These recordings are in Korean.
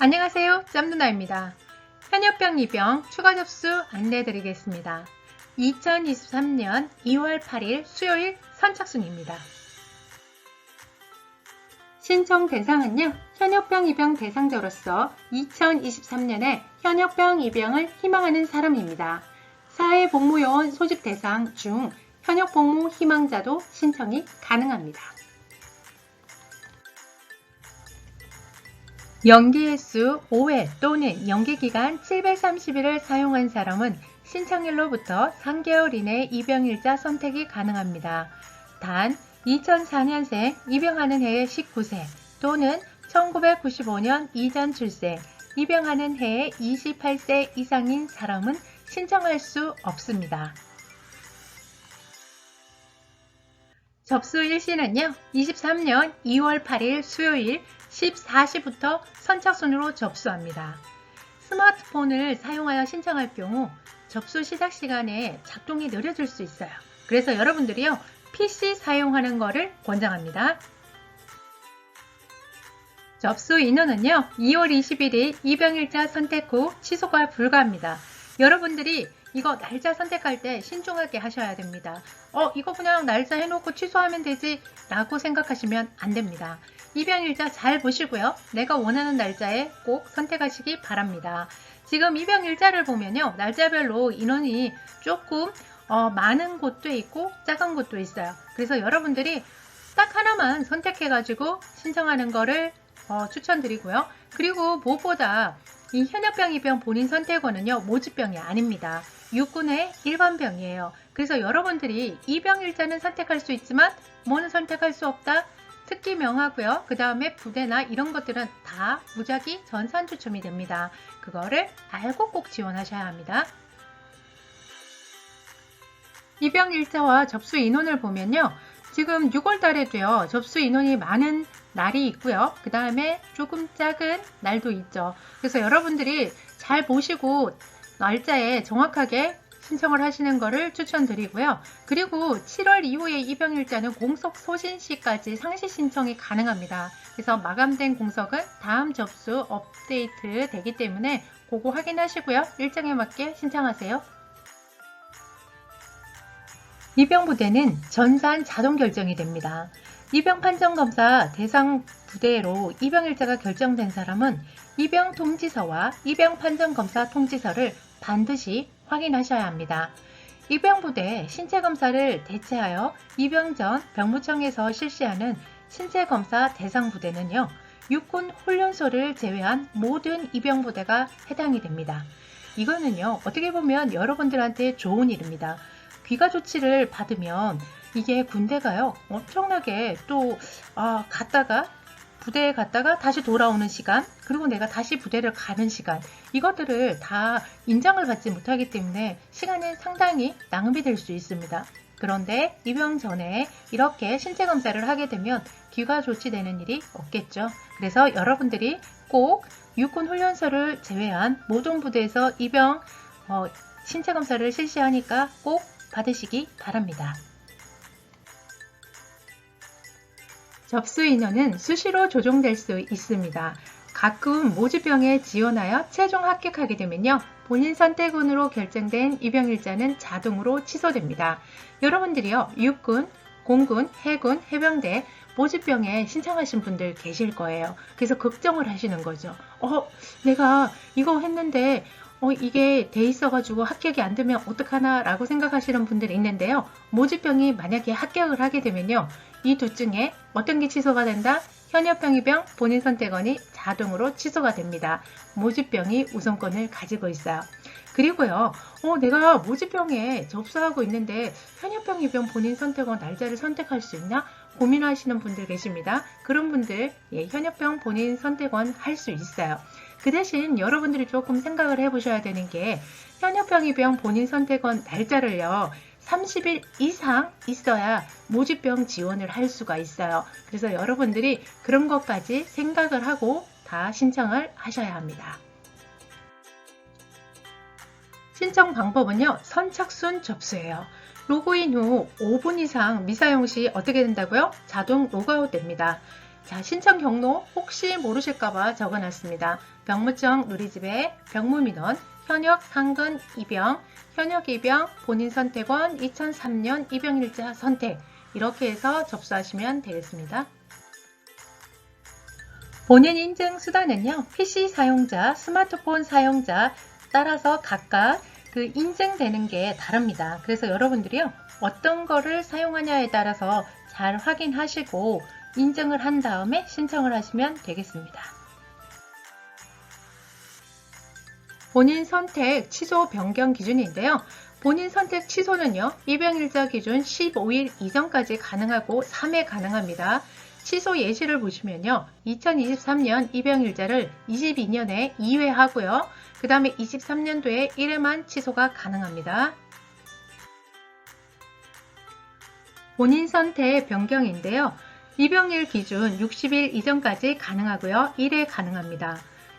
안녕하세요. 짬누나입니다. 현역병 입영 추가 접수 안내 드리겠습니다. 2023년 2월 8일 수요일 선착순입니다. 신청 대상은요, 현역병 입영 대상자로서 2023년에 현역병 입영을 희망하는 사람입니다. 사회복무요원 소집 대상 중 현역복무 희망자도 신청이 가능합니다. 연기 횟수 5회 또는 연기 기간 730일을 사용한 사람은 신청일로부터 3개월 이내 입영일자 선택이 가능합니다. 단 2004년생 입영하는 해의 19세 또는 1995년 이전 출생 입영하는 해의 28세 이상인 사람은 신청할 수 없습니다. 접수 일시는요, 23년 2월 8일 수요일 14시부터 선착순으로 접수합니다. 스마트폰을 사용하여 신청할 경우 접수 시작 시간에 작동이 느려질 수 있어요. 그래서 여러분들이요, PC 사용하는 것을 권장합니다. 접수 인원은요, 2월 21일 입영일자 선택 후 취소가 불가합니다. 여러분들이 이거 날짜 선택할 때 신중하게 하셔야 됩니다. 어, 이거 그냥 날짜 해놓고 취소하면 되지 라고 생각하시면 안 됩니다. 입영일자 잘 보시고요. 내가 원하는 날짜에 꼭 선택하시기 바랍니다. 지금 입영일자를 보면요. 날짜별로 인원이 조금 어, 많은 곳도 있고 작은 곳도 있어요. 그래서 여러분들이 딱 하나만 선택해가지고 신청하는 거를 어, 추천드리고요. 그리고 무엇보다 이 현역병 입병 본인 선택원은요 모집병이 아닙니다. 육군의 일반병이에요. 그래서 여러분들이 이병일자는 선택할 수 있지만 뭐는 선택할 수 없다. 특기명하고요. 그 다음에 부대나 이런 것들은 다 무작위 전산 추첨이 됩니다. 그거를 알고 꼭 지원하셔야 합니다. 입영 일자와 접수 인원을 보면요. 지금 6월 달에도요. 접수 인원이 많은 날이 있고요. 그 다음에 조금 작은 날도 있죠. 그래서 여러분들이 잘 보시고 날짜에 정확하게 신청을 하시는 것을 추천드리고요. 그리고 7월 이후에 입영일자는 공석 소신 시까지 상시 신청이 가능합니다. 그래서 마감된 공석은 다음 접수 업데이트 되기 때문에 그거 확인하시고요. 일정에 맞게 신청하세요. 입영 부대는 전산 자동 결정이 됩니다. 입영 판정 검사 대상 부대로 입영 일자가 결정된 사람은 입영 통지서와 입영 판정 검사 통지서를 반드시 확인하셔야 합니다. 입영부대 신체검사를 대체하여 입영 전 병무청에서 실시하는 신체검사 대상부대는요. 육군 훈련소를 제외한 모든 입영부대가 해당이 됩니다. 이거는요. 어떻게 보면 여러분들한테 좋은 일입니다. 귀가 조치를 받으면 이게 군대가요. 엄청나게 또 아, 갔다가 부대에 갔다가 다시 돌아오는 시간, 그리고 내가 다시 부대를 가는 시간, 이것들을 다 인정을 받지 못하기 때문에 시간은 상당히 낭비될 수 있습니다. 그런데 입영 전에 이렇게 신체 검사를 하게 되면 귀가 조치되는 일이 없겠죠. 그래서 여러분들이 꼭 육군 훈련소를 제외한 모든 부대에서 입영 어, 신체 검사를 실시하니까 꼭 받으시기 바랍니다. 접수 인원은 수시로 조정될 수 있습니다. 가끔 모집병에 지원하여 최종 합격하게 되면요. 본인 선택운으로 결정된 입영일자는 자동으로 취소됩니다. 여러분들이요. 육군, 공군, 해군, 해병대 모집병에 신청하신 분들 계실 거예요. 그래서 걱정을 하시는 거죠. 어, 내가 이거 했는데 어, 이게 돼 있어가지고 합격이 안 되면 어떡하나 라고 생각하시는 분들이 있는데요. 모집병이 만약에 합격을 하게 되면요. 이두 중에 어떤 게 취소가 된다? 현역병이병 본인 선택원이 자동으로 취소가 됩니다. 모집병이 우선권을 가지고 있어요. 그리고요, 어, 내가 모집병에 접수하고 있는데 현역병이병 본인 선택원 날짜를 선택할 수 있나? 고민하시는 분들 계십니다. 그런 분들 예, 현역병 본인 선택원 할 수 있어요. 그 대신 여러분들이 조금 생각을 해보셔야 되는 게 현역병이병 본인 선택원 날짜를요. 30일 이상 있어야 모집병 지원을 할 수가 있어요. 그래서 여러분들이 그런 것까지 생각을 하고 다 신청을 하셔야 합니다. 신청 방법은요. 선착순 접수예요. 로그인 후 5분 이상 미사용 시 어떻게 된다고요? 자동 로그아웃 됩니다. 자, 신청 경로 혹시 모르실까봐 적어놨습니다. 병무청 누리집에 병무민원, 현역 상근 입영, 현역 입영, 본인 선택원 2003년 입영일자 선택 이렇게 해서 접수하시면 되겠습니다. 본인 인증 수단은요, PC 사용자, 스마트폰 사용자 따라서 각각 그 인증되는 게 다릅니다. 그래서 여러분들이요, 어떤 거를 사용하냐에 따라서 잘 확인하시고 인증을 한 다음에 신청을 하시면 되겠습니다. 본인 선택 취소 변경 기준인데요. 본인 선택 취소는요, 입영일자 기준 15일 이전까지 가능하고 3회 가능합니다. 취소 예시를 보시면요. 2023년 입영일자를 22년에 2회 하고요. 그 다음에 23년도에 1회만 취소가 가능합니다. 본인 선택 변경인데요. 입영일 기준 60일 이전까지 가능하고요. 1회 가능합니다.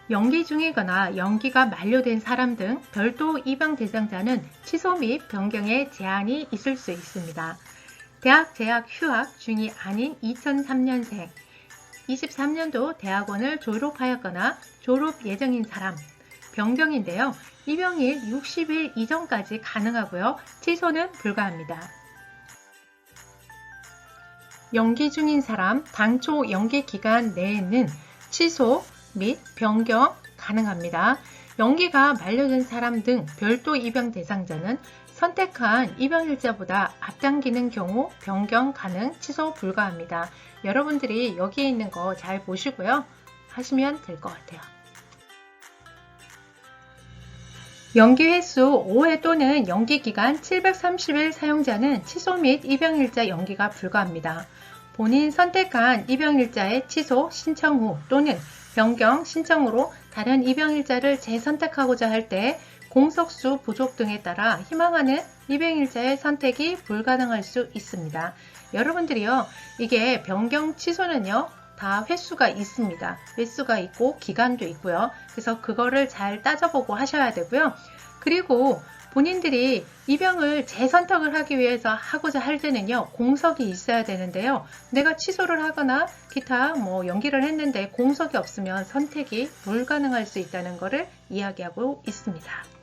연기 중이거나 연기가 만료된 사람 등 별도 입영 대상자는 취소 및 변경에 제한이 있을 수 있습니다. 대학 재학 휴학 중이 아닌 2003년생, 23년도 대학원을 졸업하였거나 졸업 예정인 사람, 변경인데요. 입영일 60일 이전까지 가능하고요. 취소는 불가합니다. 연기 중인 사람, 당초 연기 기간 내에는 취소 및 변경 가능합니다. 연기가 만료된 사람 등 별도 입영 대상자는 선택한 입영일자보다 앞당기는 경우 변경 가능, 취소 불가합니다. 여러분들이 여기에 있는 거 잘 보시고요. 하시면 될 것 같아요. 연기 횟수 5회 또는 연기 기간 730일 사용자는 취소 및 입영일자 연기가 불가합니다. 본인 선택한 입영일자의 취소 신청 후 또는 변경 신청으로 다른 입영일자를 재선택하고자 할 때 공석수 부족 등에 따라 희망하는 입영일자의 선택이 불가능할 수 있습니다. 여러분들이요, 이게 변경 취소는요, 다 횟수가 있습니다. 횟수가 있고 기간도 있고요. 그래서 그거를 잘 따져보고 하셔야 되고요. 그리고 본인들이 입영을 재선택을 하기 위해서 하고자 할 때는요, 공석이 있어야 되는데요. 내가 취소를 하거나 기타 뭐 연기를 했는데 공석이 없으면 선택이 불가능할 수 있다는 것을 이야기하고 있습니다.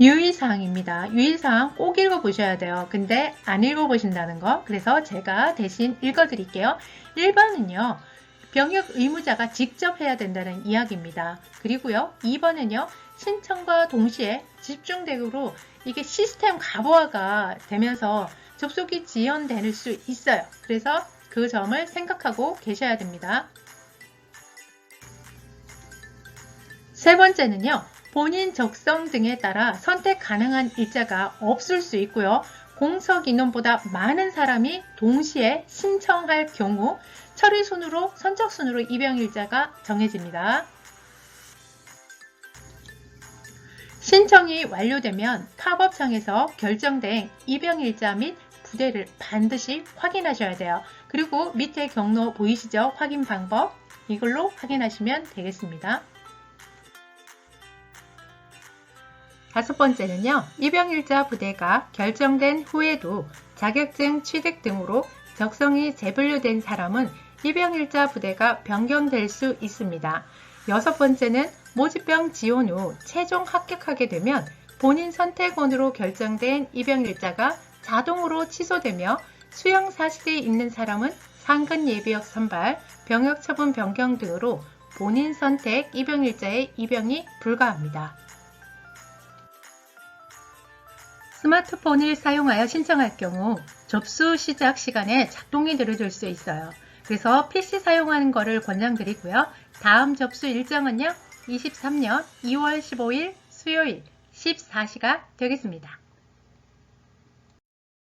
유의사항입니다. 유의사항 꼭 읽어보셔야 돼요. 근데 안 읽어보신다는 거. 그래서 제가 대신 읽어드릴게요. 1번은요. 병역 의무자가 직접 해야 된다는 이야기입니다. 그리고요. 2번은요. 신청과 동시에 집중대으로 이게 시스템 가부화가 되면서 접속이 지연될 수 있어요. 그래서 그 점을 생각하고 계셔야 됩니다. 세 번째는요. 본인 적성 등에 따라 선택 가능한 일자가 없을 수 있고요. 공석 인원보다 많은 사람이 동시에 신청할 경우 처리 순으로 선적 순으로 입영 일자가 정해집니다. 신청이 완료되면 팝업창에서 결정된 입영 일자 및 부대를 반드시 확인하셔야 돼요. 그리고 밑에 경로 보이시죠? 확인 방법 이걸로 확인하시면 되겠습니다. 다섯 번째는요, 입영일자 부대가 결정된 후에도 자격증 취득 등으로 적성이 재분류된 사람은 입영일자 부대가 변경될 수 있습니다. 여섯 번째는 모집병 지원 후 최종 합격하게 되면 본인 선택원으로 결정된 입영일자가 자동으로 취소되며 수용 사실이 있는 사람은 상근 예비역 선발, 병역 처분 변경 등으로 본인 선택 입영일자의 입영이 불가합니다. 스마트폰을 사용하여 신청할 경우 접수 시작 시간에 작동이 느려질 수 있어요. 그래서 PC 사용하는 것을 권장드리고요. 다음 접수 일정은요. 23년 2월 15일 수요일 14시가 되겠습니다.